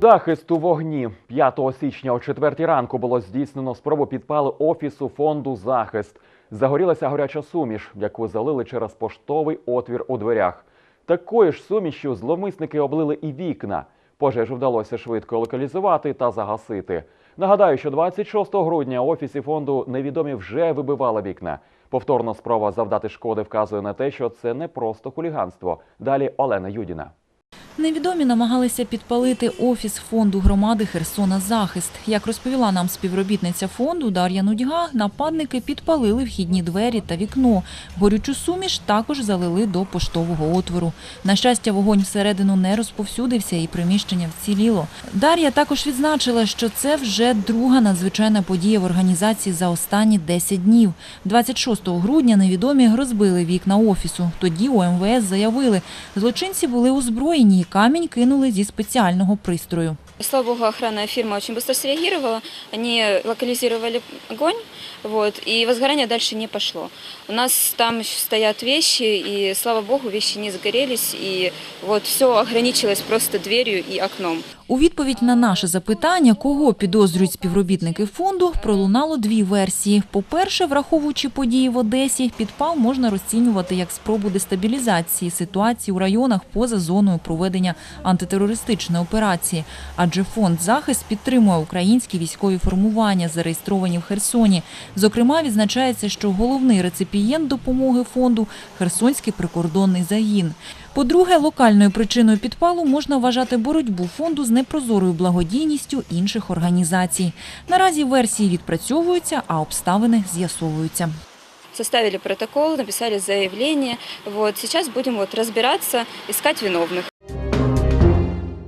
Захист у вогні 5 січня о 4 ранку було здійснено спробу підпалу офісу фонду захист. Загорілася горяча суміш, яку залили через поштовий отвір у дверях. Такою ж сумішю зловмисники облили і вікна. Пожежу вдалося швидко локалізувати та загасити. Нагадаю, що 26 грудня офісі фонду невідомі вже вибивали вікна. Повторна спроба завдати шкоди вказує на те, що це не просто хуліганство. Далі Олена Юдіна. Невідомі намагалися підпалити офіс фонду громади Херсона Захист. Як розповіла нам співробітниця фонду Дар'я Нудьга, нападники підпалили вхідні двері та вікно. Горючу суміш також залили до поштового отвору. На щастя, вогонь всередину не розповсюдився і приміщення вціліло. Дар'я також відзначила, що це вже друга надзвичайна подія в організації за останні 10 днів. 26 грудня невідомі розбили вікна офісу. Тоді у МВС заявили, злочинці були озброєні камінь кинули зі спеціального пристрою. Слава богу, охранная фирма очень быстро среагировала. Они локализировали огонь, вот, и возгорание дальше не пошло. У нас там стоят вещи, и слава богу, вещи не загорелись, и вот все ограничилось просто дверью и окном. У відповідь на наше запитання, кого підозрюють співробітники фонду, пролунало дві версії. По-перше, враховуючи події в Одесі, підпал можна розцінювати як спробу дестабілізації ситуації у районах поза зоною проведення антитерористичної операції. Адже фонд захист підтримує українські військові формування, зареєстровані в Херсоні. Зокрема, відзначається, що головний реципієнт допомоги фонду Херсонський прикордонний загін. По-друге, локальною причиною підпалу можна вважати боротьбу фонду з непрозорою благодійністю інших організацій. Наразі версії відпрацьовуються, а обставини з'ясовуються. Составили протокол, написали заявление. Вот, сейчас будем вот разбираться, искать виновных.